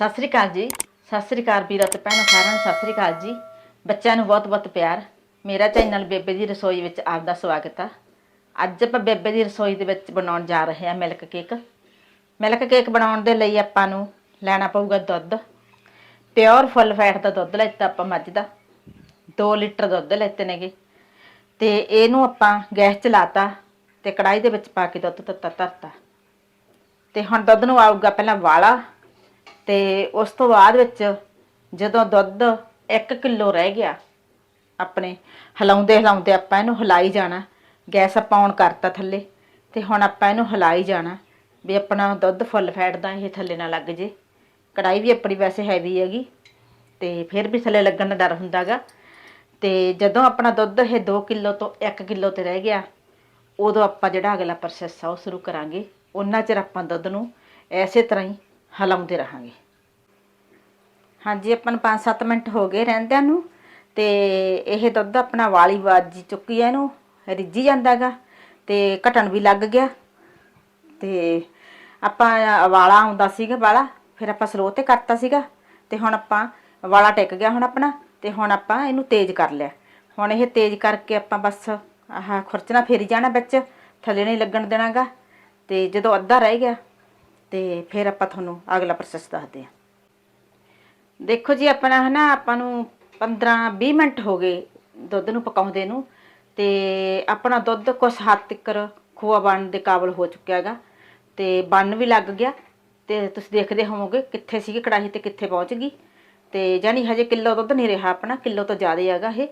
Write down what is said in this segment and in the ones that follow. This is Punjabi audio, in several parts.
ਸਤਿ ਸ੍ਰੀ ਅਕਾਲ ਜੀ। ਸਤਿ ਸ੍ਰੀ ਅਕਾਲ ਵੀਰਾਂ ਤੇ ਭੈਣਾਂ ਸਾਰਿਆਂ ਨੂੰ, ਸਤਿ ਸ੍ਰੀ ਅਕਾਲ ਜੀ। ਬੱਚਿਆਂ ਨੂੰ ਬਹੁਤ-ਬਹੁਤ ਪਿਆਰ। ਮੇਰਾ ਚੈਨਲ ਬੇਬੇ ਦੀ ਰਸੋਈ ਵਿੱਚ ਆਪ ਦਾ ਸਵਾਗਤ ਆ। ਅੱਜ ਆਪਾਂ ਬੇਬੇ ਦੀ ਰਸੋਈ ਦੇ ਵਿੱਚ ਬਣਾਉਣ ਜਾ ਰਹੇ ਹਾਂ ਮਿਲਕ ਕੇਕ। ਮਿਲਕ ਕੇਕ ਬਣਾਉਣ ਦੇ ਲਈ ਆਪਾਂ ਨੂੰ ਲੈਣਾ ਪਊਗਾ ਦੁੱਧ। ਪਿਓਰ ਫੁੱਲ ਫੈਟ ਦਾ ਦੁੱਧ ਲੈਤਾ ਆਪਾਂ ਮੱਝ ਦਾ। 2 ਲੀਟਰ ਦੁੱਧ ਲੈਤੇ ਨੇਗੇ। ਤੇ ਇਹਨੂੰ ਆਪਾਂ ਗੈਸ ਚਲਾਤਾ ਤੇ ਕੜਾਈ ਦੇ ਵਿੱਚ ਪਾ ਕੇ ਦੁੱਧ ਤੱਤਾ ਧਰਤਾ। ਤੇ ਹੁਣ ਦੁੱਧ ਨੂੰ ਆਊਗਾ ਪਹਿਲਾਂ ਵਾਲਾ। ਤੇ ਉਸ ਤੋਂ ਬਾਅਦ ਵਿੱਚ ਜਦੋਂ ਦੁੱਧ 1 ਕਿਲੋ ਰਹਿ ਗਿਆ, ਆਪਣੇ ਹਿਲਾਉਂਦੇ ਹਿਲਾਉਂਦੇ ਆਪਾਂ ਇਹਨੂੰ ਹਿਲਾਈ ਜਾਣਾ, ਗੈਸ ਆਪਾਂ ਔਨ ਕਰਤਾ ਥੱਲੇ, ਤੇ ਹੁਣ ਆਪਾਂ ਇਹਨੂੰ ਹਿਲਾਈ ਜਾਣਾ ਵੀ ਆਪਣਾ ਦੁੱਧ ਫੁੱਲ ਫੈਟ ਦਾ ਇਹ ਥੱਲੇ ਨਾ ਲੱਗ ਜੇ। ਕੜਾਈ ਵੀ ਆਪਣੀ ਵੈਸੇ ਹੈਵੀ ਹੈਗੀ, ਤੇ ਫਿਰ ਵੀ ਥੱਲੇ ਲੱਗਣ ਦਾ ਡਰ ਹੁੰਦਾਗਾ ਤੇ ਜਦੋਂ ਆਪਣਾ ਦੁੱਧ ਇਹ 2 ਕਿਲੋ ਤੋਂ 1 ਕਿਲੋ ਤੇ ਰਹਿ ਗਿਆ, ਉਦੋਂ ਆਪਾਂ ਜਿਹੜਾ ਅਗਲਾ ਪ੍ਰੋਸੈਸ ਆ ਉਹ ਸ਼ੁਰੂ ਕਰਾਂਗੇ। ਉਹਨਾਂ ਚਿਰ ਆਪਾਂ ਦੁੱਧ ਨੂੰ ਐਸੇ ਤਰ੍ਹਾਂ ਹੀ ਹਿਲਾਉਂਦੇ ਰਹਾਂਗੇ। ਹਾਂਜੀ, ਆਪਾਂ ਨੂੰ 5-7 ਮਿੰਟ ਹੋ ਗਏ ਰਹਿੰਦਿਆਂ ਨੂੰ ਤੇ ਇਹ ਦੁੱਧ ਆਪਣਾ ਵਾਲੀ ਵਾਜੀ ਚੁੱਕੀ ਹੈ ਇਹਨੂੰ, ਰਿੱਝੀ ਜਾਂਦਾਗਾ ਤੇ ਘਟਣ ਵੀ ਲੱਗ ਗਿਆ। ਤੇ ਆਪਾਂ ਵਾਲਾ ਆਉਂਦਾ ਸੀਗਾ ਵਾਲਾ, ਫਿਰ ਆਪਾਂ ਸਲੋ ਤੇ ਕਰਤਾ ਸੀਗਾ ਤੇ ਹੁਣ ਆਪਾਂ ਵਾਲਾ ਟਿਕ ਗਿਆ ਹੁਣ ਆਪਣਾ ਤੇ ਹੁਣ ਆਪਾਂ ਇਹਨੂੰ ਤੇਜ਼ ਕਰ ਲਿਆ। ਹੁਣ ਇਹ ਤੇਜ਼ ਕਰਕੇ ਆਪਾਂ ਬਸ ਆਹ ਖੁਰਚਣਾ ਫੇਰੀ ਜਾਣਾ ਵਿੱਚ, ਥੱਲੇ ਨਹੀਂ ਲੱਗਣ ਦੇਣਾਗਾ ਤੇ ਜਦੋਂ ਅੱਧਾ ਰਹਿ ਗਿਆ ਤੇ ਫਿਰ ਆਪਾਂ ਤੁਹਾਨੂੰ ਅਗਲਾ ਪ੍ਰੋਸੈਸ ਦੱਸਦੇ ਹਾਂ ਦੇਖੋ ਜੀ, ਆਪਣਾ ਹਨਾ, ਆਪਾਂ ਨੂੰ 15 20 ਮਿੰਟ ਹੋ ਗਏ ਦੁੱਧ ਨੂੰ ਪਕਾਉਂਦੇ ਨੂੰ ਤੇ ਆਪਣਾ ਦੁੱਧ ਕੁਛ ਹੱਦ ਤੱਕ ਖੋਆ ਬਣਨ ਦੇ ਕਾਬਲ ਹੋ ਚੁੱਕਿਆ ਹੈਗਾ ਤੇ ਬਣ ਵੀ ਲੱਗ ਗਿਆ ਤੇ ਤੁਸੀਂ ਦੇਖਦੇ ਹੋਵੋਗੇ ਕਿੱਥੇ ਸੀਗੀ ਕੜਾਹੀ ਤੇ ਕਿੱਥੇ ਪਹੁੰਚ ਗਈ ਤੇ ਜਾਨੀ ਹਜੇ ਕਿਲੋ ਦੁੱਧ ਨਹੀਂ ਰਿਹਾ ਆਪਣਾ, ਕਿਲੋ ਤੋਂ ਜ਼ਿਆਦਾ ਹੈਗਾ ਇਹ।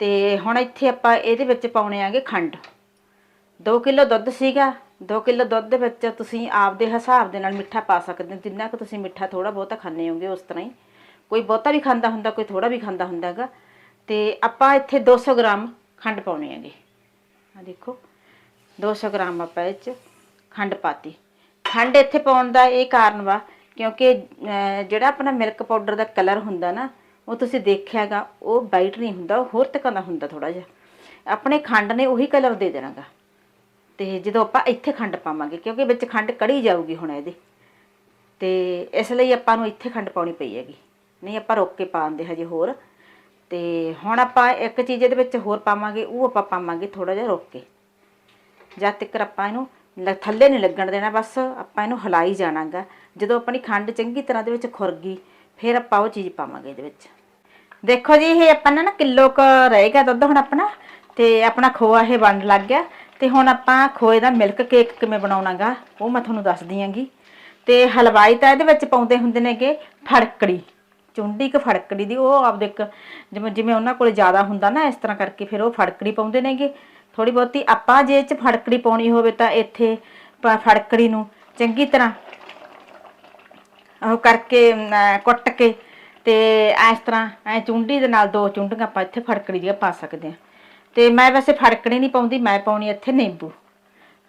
ਤੇ ਹੁਣ ਇੱਥੇ ਆਪਾਂ ਇਹਦੇ ਵਿੱਚ ਪਾਉਣੇ ਆਗੇ ਖੰਡ। 2 ਕਿਲੋ ਦੁੱਧ ਸੀਗਾ 2 ਕਿਲੋ ਦੁੱਧ ਦੇ ਵਿੱਚ ਤੁਸੀਂ ਆਪਦੇ ਹਿਸਾਬ ਦੇ ਨਾਲ ਮਿੱਠਾ ਪਾ ਸਕਦੇ ਹੋ, ਜਿੰਨਾ ਕੁ ਤੁਸੀਂ ਮਿੱਠਾ ਥੋੜਾ ਬਹੁਤਾ ਖਾਣੇ ਹੋਗੇ ਉਸ ਤਰ੍ਹਾਂ ਹੀ। ਕੋਈ ਬਹੁਤਾ ਵੀ ਖਾਂਦਾ ਹੁੰਦਾ, ਕੋਈ ਥੋੜਾ ਵੀ ਖਾਂਦਾ ਹੁੰਦਾਗਾ ਤੇ ਆਪਾਂ ਇੱਥੇ 200 ਗ੍ਰਾਮ ਖੰਡ ਪਾਉਣੀ ਹੈਗੀ। ਆ ਦੇਖੋ 200 ਗ੍ਰਾਮ ਆਪਾਂ ਇਹ ਚ ਖੰਡ ਪਾਤੀ। ਖੰਡ ਇੱਥੇ ਪਾਉਣ ਦਾ ਇਹ ਕਾਰਨ ਵਾ, ਕਿਉਂਕਿ ਜਿਹੜਾ ਆਪਣਾ ਮਿਲਕ ਪਾਊਡਰ ਦਾ ਕਲਰ ਹੁੰਦਾ ਨਾ, ਉਹ ਤੁਸੀਂ ਦੇਖਿਆਗਾ ਉਹ ਵਾਈਟ ਨਹੀਂ ਹੁੰਦਾ, ਉਹ ਹੋਰ ਤਰ੍ਹਾਂ ਦਾ ਹੁੰਦਾ ਥੋੜਾ ਜਿਹਾ। ਆਪਣੇ ਖੰਡ ਨੇ ਉਹੀ ਕਲਰ ਦੇ ਦੇਣਾਗਾ। ਤੇ ਜਦੋਂ ਆਪਾਂ ਇੱਥੇ ਖੰਡ ਪਾਵਾਂਗੇ, ਕਿਉਂਕਿ ਵਿੱਚ ਖੰਡ ਕੜੀ ਜਾਊਗੀ ਹੁਣ ਇਹਦੇ। ਤੇ ਇਸ ਲਈ ਆਪਾਂ ਨੂੰ ਇੱਥੇ ਖੰਡ ਪਾਉਣੀ ਪਈ ਹੈਗੀ। ਨਹੀਂ, ਆਪਾਂ ਰੋਕ ਕੇ ਪਾਉਂਦੇ ਹਜੇ ਹੋਰ। ਤੇ ਹੁਣ ਆਪਾਂ ਇੱਕ ਚੀਜ਼ ਇਹਦੇ ਵਿੱਚ ਹੋਰ ਪਾਵਾਂਗੇ, ਉਹ ਆਪਾਂ ਪਾਵਾਂਗੇ ਥੋੜਾ ਜਿਹਾ ਰੋਕ ਕੇ। ਜਦ ਤੱਕ ਆਪਾਂ ਇਹਨੂੰ ਥੱਲੇ ਨਹੀਂ ਲੱਗਣ ਦੇਣਾ, ਬਸ ਆਪਾਂ ਇਹਨੂੰ ਹਿਲਾਈ ਜਾਣਾਗਾ। ਜਦੋਂ ਆਪਣੀ ਖੰਡ ਚੰਗੀ ਤਰ੍ਹਾਂ ਦੇ ਵਿੱਚ ਖੁਰ ਗਈ, ਫਿਰ ਆਪਾਂ ਉਹ ਚੀਜ਼ ਪਾਵਾਂਗੇ ਇਹਦੇ ਵਿੱਚ। ਦੇਖੋ ਜੀ, ਇਹ ਆਪਾਂ ਨਾ ਕਿਲੋ ਕ ਰਹੇਗਾ ਦੁੱਧ ਹੁਣ ਆਪਣਾ, ਤੇ ਆਪਣਾ ਖੋਆ ਇਹ ਬਣ ਲੱਗ ਗਿਆ। ਤੇ ਹੁਣ ਆਪਾਂ ਖੋਏ ਦਾ ਮਿਲਕ ਕੇਕ ਕਿਵੇਂ ਬਣਾਉਣਾਗਾ, ਉਹ ਮੈਂ ਤੁਹਾਨੂੰ ਦੱਸਦੀ ਆਂਗੀ। ਤੇ ਹਲਵਾਈ ਤਾਂ ਇਹਦੇ ਵਿੱਚ ਪਾਉਂਦੇ ਹੁੰਦੇ ਨੇਗੇ ਫੜਕੜੀ ਚੁੰਡੀ ਕ ਫੜਕੜੀ ਦੀ ਉਹ ਆਪਦੇ ਇੱਕ ਜਿਵੇਂ ਜਿਵੇਂ ਉਹਨਾਂ ਕੋਲ ਜ਼ਿਆਦਾ ਹੁੰਦਾ ਨਾ ਇਸ ਤਰ੍ਹਾਂ ਕਰਕੇ ਫਿਰ ਉਹ ਫੜਕੜੀ ਪਾਉਂਦੇ ਨੇਗੇ। ਥੋੜੀ ਬਹੁਤੀ ਆਪਾਂ ਜੇ ਚ ਫੜਕੜੀ ਪਾਉਣੀ ਹੋਵੇ ਤਾਂ ਇੱਥੇ ਫੜਕੜੀ ਨੂੰ ਚੰਗੀ ਤਰ੍ਹਾਂ ਉਹ ਕਰਕੇ ਅਮ, ਕੁੱਟ ਕੇ ਤੇ ਇਸ ਤਰ੍ਹਾਂ ਐ ਚੁੰਡੀ ਦੇ ਨਾਲ ਦੋ ਚੁੰਡੀਆਂ ਆਪਾਂ ਇੱਥੇ ਫੜਕੜੀ ਦੀਆਂ ਪਾ ਸਕਦੇ ਆ ਤੇ ਮੈਂ ਵੈਸੇ ਫੜਕੜੀ ਨਹੀਂ ਪਾਉਂਦੀ ਮੈਂ ਪਾਉਣੀ ਇੱਥੇ ਨਿੰਬੂ।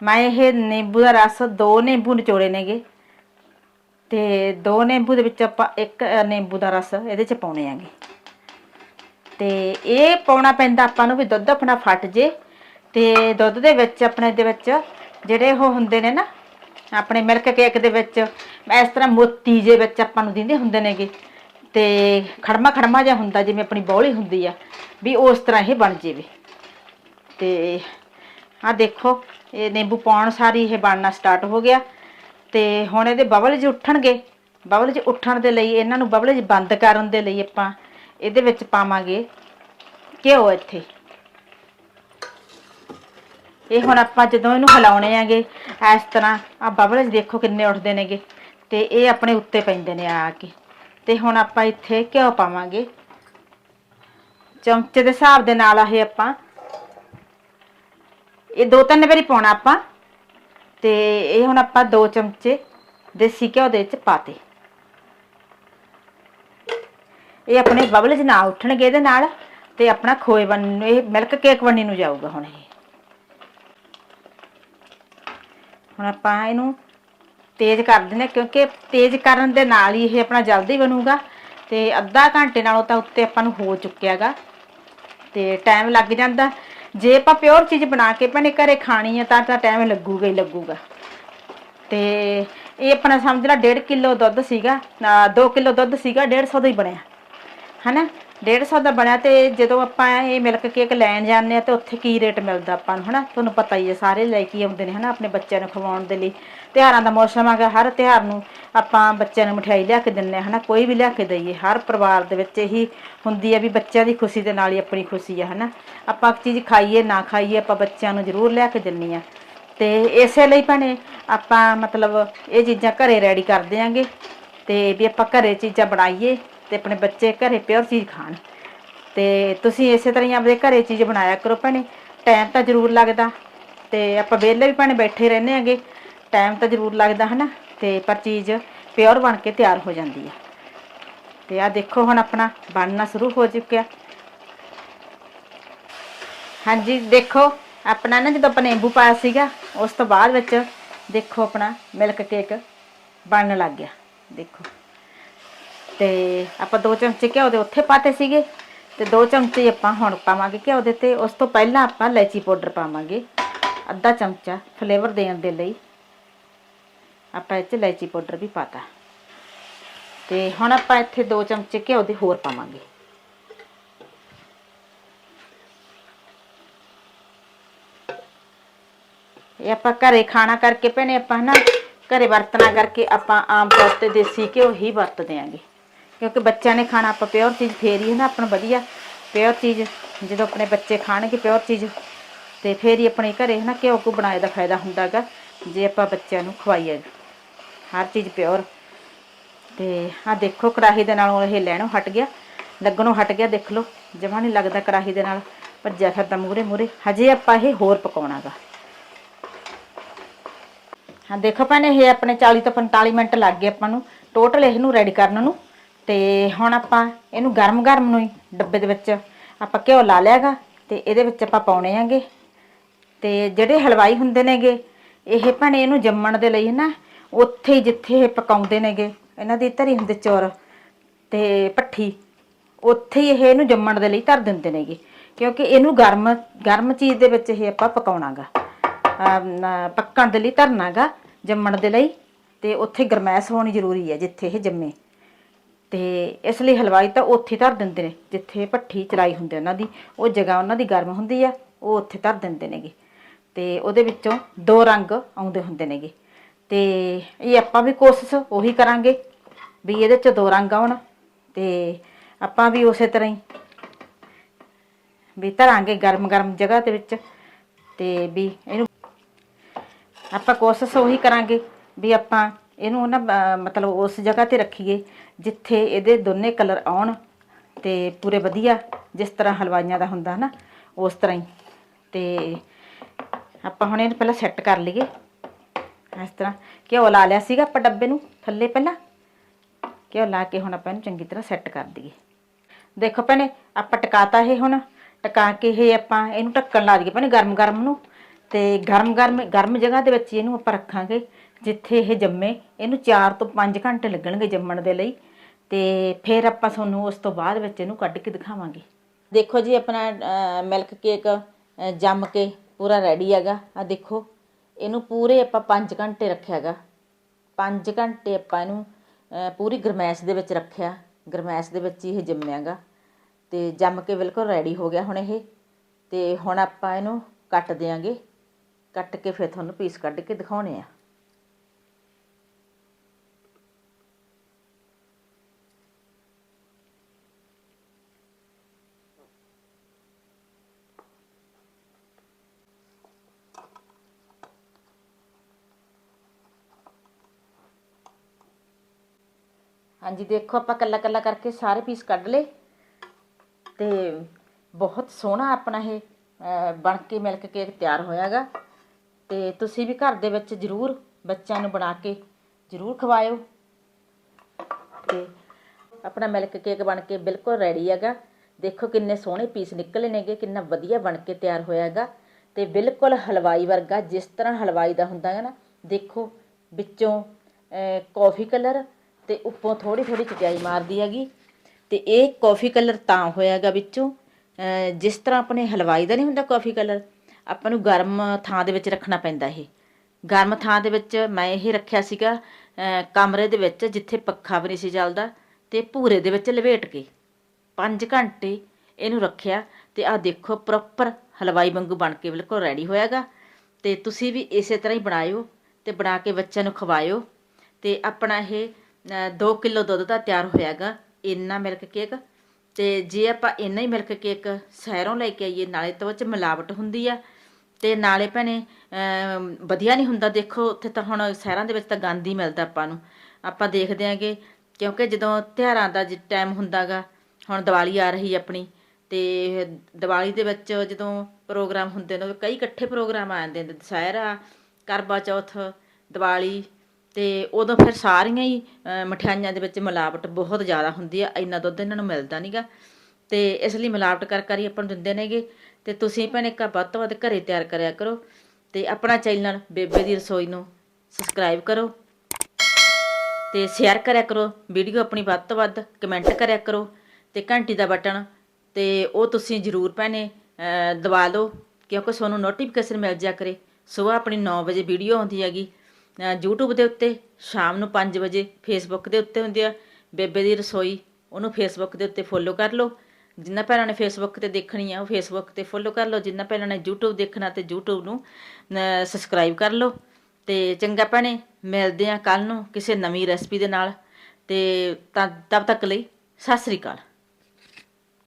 ਮੈਂ ਇਹ ਨਿੰਬੂ ਦਾ ਰਸ ਦੋ ਨਿੰਬੂ ਨਿਚੋੜੇ ਨੇਗੇ। ਤੇ ਦੋ ਨਿੰਬੂ ਦੇ ਵਿੱਚ ਆਪਾਂ ਇੱਕ ਨਿੰਬੂ ਦਾ ਰਸ ਇਹਦੇ ਚ ਪਾਉਣੇ ਆਂਗੇ ਤੇ ਇਹ ਪਾਉਣਾ ਪੈਂਦਾ ਆਪਾਂ ਨੂੰ ਵੀ ਦੁੱਧ ਆਪਣਾ ਫਟ ਜੇ ਤੇ ਦੁੱਧ ਦੇ ਵਿੱਚ ਆਪਣੇ ਦੇ ਵਿੱਚ ਜਿਹੜੇ ਉਹ ਹੁੰਦੇ ਨੇ ਨਾ, ਆਪਣੇ ਮਿਲਕ ਕੇਕ ਦੇ ਵਿੱਚ ਇਸ ਤਰ੍ਹਾਂ ਮੋਤੀ ਜੇ ਵਿੱਚ ਆਪਾਂ ਨੂੰ ਦਿੰਦੇ ਹੁੰਦੇ ਨੇਗੇ। ਤੇ ਖੜਮਾ ਖੜਮਾ ਜਿਹਾ ਹੁੰਦਾ, ਜਿਵੇਂ ਆਪਣੀ ਬੌਲੀ ਹੁੰਦੀ ਆ, ਵੀ ਉਸ ਤਰ੍ਹਾਂ ਇਹ ਬਣ ਜਾਵੇ। ਤੇ ਆ ਦੇਖੋ, ਇਹ ਨਿੰਬੂ ਪਾਉਣ ਸਾਰੀ ਇਹ ਬਣਨਾ ਸਟਾਰਟ ਹੋ ਗਿਆ। ਤੇ ਹੁਣ ਇਹਦੇ ਬਬਲ ਜੀ ਉੱਠਣਗੇ। ਬਬਲ ਜੀ ਉੱਠਣ ਦੇ ਲਈ ਇਹਨਾਂ ਨੂੰ ਬਬਲ ਜੀ ਬੰਦ ਕਰਨ ਦੇ ਲਈ ਆਪਾਂ ਇਹਦੇ ਵਿੱਚ ਪਾਵਾਂਗੇ ਘਿਓ ਇੱਥੇ। ਇਹ ਹੁਣ ਆਪਾਂ ਜਦੋਂ ਇਹਨੂੰ ਹਿਲਾਉਣੇ ਆਗੇ, ਇਸ ਤਰ੍ਹਾਂ ਆ ਬਬਲ ਦੇਖੋ ਕਿੰਨੇ ਉੱਠਦੇ ਨੇਗੇ। ਤੇ ਇਹ ਆਪਣੇ ਉੱਤੇ ਪੈਂਦੇ ਨੇ ਆ ਕੇ। ਤੇ ਹੁਣ ਆਪਾਂ ਇੱਥੇ ਘਿਓ ਪਾਵਾਂਗੇ। ਚਮਚੇ ਦੇ ਹਿਸਾਬ ਦੇ ਨਾਲ ਇਹ ਆਪਾਂ, ਇਹ ਦੋ ਤਿੰਨ ਵਾਰੀ ਪਾਉਣਾ ਆਪਾਂ। ਤੇ ਇਹ ਹੁਣ ਆਪਾਂ ਦੋ ਚਮਚੇ ਦੇਸੀ ਘਿਓ ਦੇ ਵਿੱਚ ਪਾਤੇ ਇਹ ਆਪਣੇ ਬਬਲ ਚ ਨਾ ਉੱਠਣਗੇ ਇਹਦੇ ਨਾਲ ਤੇ ਆਪਣਾ ਖੋਏ ਬਣ ਨੂੰ ਇਹ ਮਿਲਕ ਕੇਕ ਬਣਨੀ ਨੂੰ ਜਾਊਗਾ ਹੁਣ ਇਹ। ਹੁਣ ਆਪਾਂ ਇਹਨੂੰ ਤੇਜ਼ ਕਰ ਦਿੰਦੇ ਹਾਂ ਕਿਉਂਕਿ ਤੇਜ਼ ਕਰਨ ਦੇ ਨਾਲ ਹੀ ਇਹ ਆਪਣਾ ਜਲਦੀ ਬਣੂਗਾ ਤੇ ਅੱਧਾ ਘੰਟੇ ਨਾਲੋਂ ਤਾਂ ਉੱਤੇ ਆਪਾਂ ਨੂੰ ਹੋ ਚੁੱਕਿਆਗਾ ਤੇ ਟਾਈਮ ਲੱਗ ਜਾਂਦਾ। ਜੇ ਆਪਾਂ ਪਿਓਰ ਚੀਜ਼ ਬਣਾ ਕੇ ਭੈਣੇ ਘਰੇ ਖਾਣੀ ਆ, ਤਾਂ ਤਾਂ ਟਾਈਮ ਲੱਗੂਗਾ ਹੀ ਲੱਗੂਗਾ। ਤੇ ਇਹ ਆਪਣਾ ਸਮਝ ਲਾ 1.5 ਕਿਲੋ ਦੁੱਧ ਸੀਗਾ 2 ਕਿਲੋ ਦੁੱਧ ਸੀਗਾ 150 ਦਾ ਹੀ ਬਣਿਆ। ਹਨਾ? 150 ਦਾ ਬਣਿਆ ਤੇ ਜਦੋਂ ਆਪਾਂ ਇਹ ਮਿਲਕ ਕੇਕ ਲੈਣ ਜਾਂਦੇ ਆ ਤੇ ਉੱਥੇ ਕੀ ਰੇਟ ਮਿਲਦਾ ਆਪਾਂ ਨੂੰ, ਹਨਾ? ਤੁਹਾਨੂੰ ਪਤਾ ਹੀ ਹੈ, ਸਾਰੇ ਲੈ ਕੇ ਆਉਂਦੇ ਨੇ, ਹਨਾ, ਆਪਣੇ ਬੱਚਿਆਂ ਨੂੰ ਖਵਾਉਣ ਦੇ ਲਈ। ਤਿਉਹਾਰਾਂ ਦਾ ਮੌਸਮ ਹੈਗਾ ਹਰ ਤਿਉਹਾਰ ਨੂੰ ਆਪਾਂ ਬੱਚਿਆਂ ਨੂੰ ਮਠਿਆਈ ਲਿਆ ਕੇ ਦਿੰਨੇ ਆ ਹਨਾ? ਕੋਈ ਵੀ ਲਿਆ ਕੇ ਦਈਏ, ਹਰ ਪਰਿਵਾਰ ਦੇ ਵਿੱਚ ਇਹੀ ਹੁੰਦੀ ਹੈ ਵੀ ਬੱਚਿਆਂ ਦੀ ਖੁਸ਼ੀ ਦੇ ਨਾਲ ਹੀ ਆਪਣੀ ਖੁਸ਼ੀ ਹੈ ਹਨਾ? ਆਪਾਂ ਇੱਕ ਚੀਜ਼ ਖਾਈਏ, ਨਾ ਖਾਈਏ, ਆਪਾਂ ਬੱਚਿਆਂ ਨੂੰ ਜ਼ਰੂਰ ਲਿਆ ਕੇ ਦਿੰਨੀ ਆ ਤੇ ਇਸੇ ਲਈ ਭੈਣੇ, ਆਪਾਂ ਮਤਲਬ ਇਹ ਚੀਜ਼ਾਂ ਘਰੇ ਰੈਡੀ ਕਰ ਦਿਆਂਗੇ ਤੇ ਵੀ ਆਪਾਂ ਘਰੇ ਚੀਜ਼ਾਂ ਬਣਾਈਏ। ਤੇ ਆਪਣੇ ਬੱਚੇ ਘਰੇ ਪਿਓਰ ਚੀਜ਼ ਖਾਣ। ਤੇ ਤੁਸੀਂ ਇਸੇ ਤਰ੍ਹਾਂ ਹੀ ਆਪਣੇ ਘਰੇ ਚੀਜ਼ ਬਣਾਇਆ ਕਰੋ ਭੈਣੇ। ਟਾਈਮ ਤਾਂ ਜ਼ਰੂਰ ਲੱਗਦਾ। ਤੇ ਆਪਾਂ ਵਿਹਲੇ ਵੀ ਭੈਣੇ ਬੈਠੇ ਰਹਿੰਦੇ ਆਂਗੇ ਟਾਈਮ ਤਾਂ ਜ਼ਰੂਰ ਲੱਗਦਾ, ਹਨਾ? ਤੇ ਪਰ ਚੀਜ਼ ਪਿਓਰ ਬਣ ਕੇ ਤਿਆਰ ਹੋ ਜਾਂਦੀ ਆ। ਤੇ ਆ ਦੇਖੋ, ਹੁਣ ਆਪਣਾ ਬਣਨਾ ਸ਼ੁਰੂ ਹੋ ਚੁੱਕਿਆ। ਹਾਂਜੀ, ਦੇਖੋ, ਆਪਣਾ ਨਾ ਜਦੋਂ ਆਪਾਂ ਨਿੰਬੂ ਪਾਇਆ ਸੀਗਾ, ਉਸ ਤੋਂ ਬਾਅਦ ਵਿੱਚ ਦੇਖੋ ਆਪਣਾ ਮਿਲਕ ਕੇਕ ਬਣਨ ਲੱਗ ਗਿਆ। ਦੇਖੋ। ਤੇ ਆਪਾਂ ਦੋ ਚਮਚੇ ਘਿਓ ਦੇ ਉੱਥੇ ਪਾਤੇ ਸੀਗੇ ਤੇ ਦੋ ਚਮਚੇ ਆਪਾਂ ਹੁਣ ਪਾਵਾਂਗੇ ਘਿਓ ਦੇ ਤੇ ਉਸ ਤੋਂ ਪਹਿਲਾਂ ਆਪਾਂ ਇਲਾਇਚੀ ਪਾਊਡਰ ਪਾਵਾਂਗੇ, ਅੱਧਾ ਚਮਚਾ ਫਲੇਵਰ ਦੇਣ ਦੇ ਲਈ ਆਪਾਂ ਇਹ 'ਚ ਇਲਾਇਚੀ ਪਾਊਡਰ ਵੀ ਪਾਤਾ। ਤੇ ਹੁਣ ਆਪਾਂ ਇੱਥੇ ਦੋ ਚਮਚੇ ਘਿਓ ਦੇ ਹੋਰ ਪਾਵਾਂਗੇ। ਇਹ ਆਪਾਂ ਘਰੇ ਖਾਣਾ ਕਰਕੇ ਭੈਣੇ ਆਪਾਂ ਨਾ ਘਰੇ ਵਰਤਣਾ ਕਰਕੇ ਆਪਾਂ ਆਮ ਤੌਰ ਤੇ ਦੇਸੀ ਘਿਓ ਹੀ ਵਰਤਦੇ ਆਂਗੇ। ਕਿਉਂਕਿ ਬੱਚਿਆਂ ਨੇ ਖਾਣਾ ਆਪਾਂ ਪਿਓਰ ਚੀਜ਼ ਫੇਰ ਹੀ ਹੈ ਨਾ ਆਪਣਾ ਵਧੀਆ ਪਿਓਰ ਚੀਜ਼, ਜਦੋਂ ਆਪਣੇ ਬੱਚੇ ਖਾਣਗੇ ਪਿਓਰ ਚੀਜ਼, ਤੇ ਫੇਰ ਹੀ ਆਪਣੇ ਘਰੇ ਨਾ ਘਿਓ ਕੋ ਬਣਾਏ ਦਾ ਫਾਇਦਾ ਹੁੰਦਾਗਾ ਜੇ ਆਪਾਂ ਬੱਚਿਆਂ ਨੂੰ ਖਵਾਈਏ। ਹਰ ਚੀਜ਼ ਪਿਓਰ ਤੇ ਆ ਦੇਖੋ ਕੜਾਹੀ ਦੇ ਨਾਲ ਇਹ ਲੈਣੋਂ ਹਟ ਗਿਆ, ਲੱਗਣੋਂ ਹਟ ਗਿਆ, ਦੇਖ ਲਓ, ਜਮਾ ਨਹੀਂ ਲੱਗਦਾ ਕੜਾਹੀ ਦੇ ਨਾਲ ਭੱਜਿਆ ਫਿਰਦਾ ਮੂਰੇ ਮੂਰੇ ਹਜੇ ਆਪਾਂ ਇਹ ਹੋਰ ਪਕਾਉਣਾਗਾ। ਹਾਂ, ਦੇਖੋ ਭੈਣੇ, ਇਹ ਆਪਣੇ 40 ਤੋਂ 45 ਮਿੰਟ ਲੱਗ ਗਏ ਆਪਾਂ ਨੂੰ ਟੋਟਲ ਇਹਨੂੰ ਰੈਡੀ ਕਰਨ ਨੂੰ। ਤੇ ਹੁਣ ਆਪਾਂ ਇਹਨੂੰ ਗਰਮ ਗਰਮ ਨੂੰ ਹੀ ਡੱਬੇ ਦੇ ਵਿੱਚ ਆਪਾਂ ਘਿਓ ਲਾ ਲਿਆਗਾ ਤੇ ਇਹਦੇ ਵਿੱਚ ਆਪਾਂ ਪਾਉਣੇ ਆਂਗੇ ਤੇ ਜਿਹੜੇ ਹਲਵਾਈ ਹੁੰਦੇ ਨੇਗੇ ਇਹ ਭੈਣੇ ਇਹਨੂੰ ਜੰਮਣ ਦੇ ਲਈ ਨਾ ਉੱਥੇ ਹੀ ਜਿੱਥੇ ਇਹ ਪਕਾਉਂਦੇ ਨੇਗੇ ਇਹਨਾਂ ਦੀ ਧਰੀ ਹੁੰਦੇ ਚੋਰ ਤੇ ਪੱਠੀ ਉੱਥੇ ਹੀ ਇਹ ਇਹਨੂੰ ਜੰਮਣ ਦੇ ਲਈ ਧਰ ਦਿੰਦੇ ਨੇਗੇ। ਕਿਉਂਕਿ ਇਹਨੂੰ ਗਰਮ ਗਰਮ ਚੀਜ਼ ਦੇ ਵਿੱਚ ਇਹ ਆਪਾਂ ਪਕਾਉਣਾਗਾ। ਅਮ, ਪੱਕਣ ਦੇ ਲਈ ਧਰਨਾਗਾ ਜੰਮਣ ਦੇ ਲਈ ਤੇ ਉੱਥੇ ਗਰਮੈਸ਼ ਹੋਣੀ ਜ਼ਰੂਰੀ ਹੈ ਜਿੱਥੇ ਇਹ ਜੰਮੇ। ਤੇ ਇਸ ਲਈ ਹਲਵਾਈ ਤਾਂ ਉੱਥੇ ਧਰ ਦਿੰਦੇ ਨੇ, ਜਿੱਥੇ ਭੱਠੀ ਚਲਾਈ ਹੁੰਦੀ ਉਹਨਾਂ ਦੀ, ਉਹ ਜਗ੍ਹਾ ਉਹਨਾਂ ਦੀ ਗਰਮ ਹੁੰਦੀ ਆ, ਉਹ ਉੱਥੇ ਧਰ ਦਿੰਦੇ ਨੇਗੇ। ਤੇ ਉਹਦੇ ਵਿੱਚੋਂ ਦੋ ਰੰਗ ਆਉਂਦੇ ਹੁੰਦੇ ਨੇਗੇ। ਤੇ ਇਹ ਆਪਾਂ ਵੀ ਕੋਸ਼ਿਸ਼ ਉਹੀ ਕਰਾਂਗੇ ਵੀ ਇਹਦੇ ਚ ਦੋ ਰੰਗ ਆਉਣ ਤੇ ਆਪਾਂ ਵੀ ਉਸੇ ਤਰ੍ਹਾਂ ਹੀ ਵੀ ਧਰਾਂਗੇ ਗਰਮ ਗਰਮ ਜਗ੍ਹਾ ਦੇ ਵਿੱਚ ਤੇ ਵੀ ਇਹਨੂੰ ਆਪਾਂ ਕੋਸ਼ਿਸ਼ ਉਹੀ ਕਰਾਂਗੇ ਵੀ ਆਪਾਂ ਇਹਨੂੰ ਨਾ ਅਹ, ਮਤਲਬ ਉਸ ਜਗ੍ਹਾ ਤੇ ਰੱਖੀਏ ਜਿੱਥੇ ਇਹਦੇ ਦੋਨੇ ਕਲਰ ਆਉਣ ਤੇ ਪੂਰੇ ਵਧੀਆ ਜਿਸ ਤਰ੍ਹਾਂ ਹਲਵਾਈਆਂ ਦਾ ਹੁੰਦਾ ਨਾ ਉਸ ਤਰ੍ਹਾਂ ਹੀ। ਤੇ ਆਪਾਂ ਹੁਣ ਇਹਨੂੰ ਪਹਿਲਾਂ ਸੈੱਟ ਕਰ ਲਈਏ। ਇਸ ਤਰ੍ਹਾਂ ਘਿਓ ਲਾ ਲਿਆ ਸੀਗਾ ਆਪਾਂ ਡੱਬੇ ਨੂੰ ਥੱਲੇ ਪਹਿਲਾਂ। ਘਿਓ ਲਾ ਕੇ ਹੁਣ ਆਪਾਂ ਇਹਨੂੰ ਚੰਗੀ ਤਰ੍ਹਾਂ ਸੈੱਟ ਕਰ ਦਈਏ। ਦੇਖੋ ਭੈਣੇ ਆਪਾਂ ਟਿਕਾਤਾ ਇਹ ਹੁਣ ਟਿਕਾ ਕੇ ਇਹ ਆਪਾਂ ਇਹਨੂੰ ਢੱਕਣ ਲਾ ਦਈਏ ਭੈਣੇ ਗਰਮ ਗਰਮ ਨੂੰ। ਤੇ ਗਰਮ ਗਰਮ ਗਰਮ ਜਗ੍ਹਾ ਦੇ ਵਿੱਚ ਇਹਨੂੰ ਆਪਾਂ ਰੱਖਾਂਗੇ। ਜਿੱਥੇ ਇਹ ਜੰਮੇ, ਇਹਨੂੰ 4 ਤੋਂ 5 ਘੰਟੇ ਲੱਗਣਗੇ ਜੰਮਣ ਦੇ ਲਈ ਤੇ ਫਿਰ ਆਪਾਂ ਤੁਹਾਨੂੰ ਉਸ ਤੋਂ ਬਾਅਦ ਵਿੱਚ ਇਹਨੂੰ ਕੱਢ ਕੇ ਦਿਖਾਵਾਂਗੇ। ਦੇਖੋ ਜੀ ਆਪਣਾ ਮਿਲਕ ਕੇਕ ਜੰਮ ਕੇ ਪੂਰਾ ਰੈਡੀ ਹੈਗਾ। ਆ ਦੇਖੋ, ਇਹਨੂੰ ਪੂਰੇ ਆਪਾਂ 5 ਘੰਟੇ ਰੱਖਿਆ ਰੱਖਿਆਗਾ। 5 ਘੰਟੇ ਆਪਾਂ ਇਹਨੂੰ ਪੂਰੀ ਗਰਮੈਸ਼ ਦੇ ਵਿੱਚ ਰੱਖਿਆ। ਗਰਮੈਸ਼ ਦੇ ਵਿੱਚ ਹੀ ਇਹ ਜੰਮਿਆਗਾ। ਤੇ ਜੰਮ ਕੇ ਬਿਲਕੁਲ ਰੈਡੀ ਹੋ ਗਿਆ ਹੁਣ ਇਹ। ਤੇ ਹੁਣ ਆਪਾਂ ਇਹਨੂੰ ਕੱਟ ਦਿਆਂਗੇ। ਕੱਟ ਕੇ ਫਿਰ ਤੁਹਾਨੂੰ ਪੀਸ ਕੱਢ ਕੇ ਦਿਖਾਉਣੇ ਆ। ਹਾਂਜੀ ਦੇਖੋ ਆਪਾਂ ਕੱਲਾ ਕੱਲਾ ਕਰਕੇ ਸਾਰੇ ਪੀਸ ਕੱਢ ਲਏ। ਤੇ ਬਹੁਤ ਸੋਹਣਾ ਆਪਣਾ ਇਹ ਬਣ ਕੇ ਮਿਲਕ ਕੇਕ ਤਿਆਰ ਹੋਇਆਗਾ। ਤੇ ਤੁਸੀਂ ਵੀ ਘਰ ਦੇ ਵਿੱਚ ਜ਼ਰੂਰ ਬੱਚਿਆਂ ਨੂੰ ਬਣਾ ਕੇ ਜ਼ਰੂਰ ਖਵਾਇਓ। ਤੇ ਆਪਣਾ ਮਿਲਕ ਕੇਕ ਬਣ ਕੇ ਬਿਲਕੁਲ ਰੈਡੀ ਹੈਗਾ। ਦੇਖੋ ਕਿੰਨੇ ਸੋਹਣੇ ਪੀਸ ਨਿਕਲੇ ਨੇਗੇ ਕਿੰਨਾ ਵਧੀਆ ਬਣ ਕੇ ਤਿਆਰ ਹੋਇਆ ਹੈਗਾ ਤੇ ਬਿਲਕੁਲ ਹਲਵਾਈ ਵਰਗਾ ਜਿਸ ਤਰ੍ਹਾਂ ਹਲਵਾਈ ਦਾ ਹੁੰਦਾ ਹੈ ਨਾ ਦੇਖੋ ਵਿੱਚੋਂ ਅਹ, ਕਲਰ ਤੇ ਉੱਪਰੋਂ ਥੋੜੀ ਥੋੜੀ ਚਟਾਈ ਮਾਰਦੀ ਹੈਗੀ ਤੇ ਇਹ ਕੌਫੀ ਕਲਰ ਤਾਂ ਹੋਇਆਗਾ ਵਿੱਚੋਂ। ਜਿਸ ਤਰ੍ਹਾਂ ਆਪਣੇ ਹਲਵਾਈ ਦਾ ਨਹੀਂ ਹੁੰਦਾ ਕੌਫੀ ਕਲਰ ਆਪਾਂ ਨੂੰ ਗਰਮ ਥਾਂ ਦੇ ਵਿੱਚ ਰੱਖਣਾ ਪੈਂਦਾ ਇਹ। ਗਰਮ ਥਾਂ ਦੇ ਵਿੱਚ ਮੈਂ ਇਹ ਰੱਖਿਆ ਸੀਗਾ ਕਮਰੇ ਦੇ ਵਿੱਚ ਜਿੱਥੇ ਪੱਖਾ ਵੀ ਨਹੀਂ ਸੀ ਚੱਲਦਾ ਤੇ ਭੂਰੇ ਦੇ ਵਿੱਚ ਲਵੇਟ ਕੇ। 5 ਘੰਟੇ ਇਹਨੂੰ ਰੱਖਿਆ ਤੇ ਆਹ ਦੇਖੋ ਪ੍ਰੋਪਰ ਹਲਵਾਈ ਵਾਂਗੂ ਬਣ ਕੇ ਬਿਲਕੁਲ ਰੈਡੀ ਹੋਇਆਗਾ ਤੇ ਤੁਸੀਂ ਵੀ ਇਸੇ ਤਰ੍ਹਾਂ ਹੀ ਬਣਾਇਓ ਤੇ ਬਣਾ ਕੇ ਬੱਚਿਆਂ ਨੂੰ ਖਵਾਇਓ ਤੇ ਆਪਣਾ ਇਹ 2 ਕਿਲੋ ਦੁੱਧ ਦਾ ਤਿਆਰ ਹੋਇਆਗਾ, ਇੰਨਾ ਮਿਲਕ ਕੇਕ। ਤੇ ਜੇ ਆਪਾਂ ਇੰਨਾ ਹੀ ਮਿਲਕ ਕੇਕ ਸ਼ਹਿਰੋਂ ਲੈ ਕੇ ਆਈਏ, ਨਾਲੇ ਤਾਂ ਉਹ ਚ ਮਿਲਾਵਟ ਹੁੰਦੀ ਆ। ਤੇ ਨਾਲੇ ਭੈਣੇ ਵਧੀਆ ਨਹੀਂ ਹੁੰਦਾ, ਦੇਖੋ, ਉੱਥੇ ਤਾਂ ਹੁਣ ਸ਼ਹਿਰਾਂ ਦੇ ਵਿੱਚ ਤਾਂ ਗੰਦ ਹੀ ਮਿਲਦਾ ਆਪਾਂ ਨੂੰ। ਆਪਾਂ ਦੇਖਦੇ ਆਂਗੇ, ਕਿਉਂਕਿ ਜਦੋਂ ਤਿਉਹਾਰਾਂ ਦਾ ਟਾਈਮ ਹੁੰਦਾਗਾ, ਹੁਣ ਦੀਵਾਲੀ ਆ ਰਹੀ ਆਪਣੀ, ਤੇ ਦੀਵਾਲੀ ਦੇ ਵਿੱਚ ਜਦੋਂ ਪ੍ਰੋਗਰਾਮ ਹੁੰਦੇ ਨੇ ਕਈ ਇਕੱਠੇ ਪ੍ਰੋਗਰਾਮ ਆ ਜਾਂਦੇ ਨੇ, ਦੁਸਹਿਰਾ, ਕਰਵਾ ਚੌਥ, ਦੀਵਾਲੀ ਅਤੇ ਉਦੋਂ ਫਿਰ ਸਾਰੀਆਂ ਹੀ ਮਠਿਆਈਆਂ ਦੇ ਵਿੱਚ ਮਿਲਾਵਟ ਬਹੁਤ ਜ਼ਿਆਦਾ ਹੁੰਦੀ ਆ ਇੰਨਾ ਦੁੱਧ ਇਹਨਾਂ ਨੂੰ ਮਿਲਦਾ ਨਹੀਂ ਗਾ ਅਤੇ ਇਸ ਲਈ ਮਿਲਾਵਟ ਕਰ ਕਰ ਹੀ ਆਪਾਂ ਨੂੰ ਦਿੰਦੇ ਨੇਗੇ। ਅਤੇ ਤੁਸੀਂ ਭੈਣੇ ਘਰ ਵੱਧ ਤੋਂ ਵੱਧ ਘਰੇ ਤਿਆਰ ਕਰਿਆ ਕਰੋ ਅਤੇ ਆਪਣਾ ਚੈਨਲ ਬੇਬੇ ਦੀ ਰਸੋਈ ਨੂੰ ਸਬਸਕ੍ਰਾਈਬ ਕਰੋ ਅਤੇ ਸ਼ੇਅਰ ਕਰਿਆ ਕਰੋ ਵੀਡੀਓ ਆਪਣੀ ਵੱਧ ਤੋਂ ਵੱਧ ਕਮੈਂਟ ਕਰਿਆ ਕਰੋ ਅਤੇ ਘੰਟੀ ਦਾ ਬਟਨ ਅਤੇ ਉਹ ਤੁਸੀਂ ਜ਼ਰੂਰ ਭੈਣੇ ਅਹ, ਦਬਾ ਲਓ ਕਿਉਂਕਿ ਤੁਹਾਨੂੰ ਨੋਟੀਫਿਕੇਸ਼ਨ ਮਿਲ ਜਾ ਕਰੇ। ਸਵੇਰ ਆਪਣੀ 9 ਵਜੇ ਵੀਡੀਓ ਆਉਂਦੀ ਹੈਗੀ। YouTube ਦੇ ਉੱਤੇ ਸ਼ਾਮ ਨੂੰ 5 ਵਜੇ Facebook ਦੇ ਉੱਤੇ ਹੁੰਦੀ ਆ, ਬੇਬੇ ਦੀ ਰਸੋਈ, ਉਹਨੂੰ Facebook ਦੇ ਉੱਤੇ ਫੋਲੋ ਕਰ ਲਓ। ਜਿੰਨਾ ਭੈਣਾਂ ਨੇ ਫੇਸਬੁੱਕ ਤੇ ਦੇਖਣੀ ਆ, ਉਹ ਫੇਸਬੁੱਕ ਤੇ ਫੋਲੋ ਕਰ ਲਓ। ਜਿੰਨਾ ਭੈਣਾਂ ਨੇ YouTube ਦੇਖਣਾ ਤੇ YouTube ਨੂੰ ਸਬਸਕ੍ਰਾਈਬ ਕਰ ਲਓ। ਤੇ ਚੰਗਾ ਭੈਣੇ, ਮਿਲਦੇ ਆ ਕੱਲ ਨੂੰ ਕਿਸੇ ਨਵੀਂ ਰੈਸਪੀ ਦੇ ਨਾਲ। ਤੇ ਤਾਂ ਤਦ ਤੱਕ ਲਈ, ਸਤਿ ਸ੍ਰੀ ਅਕਾਲ।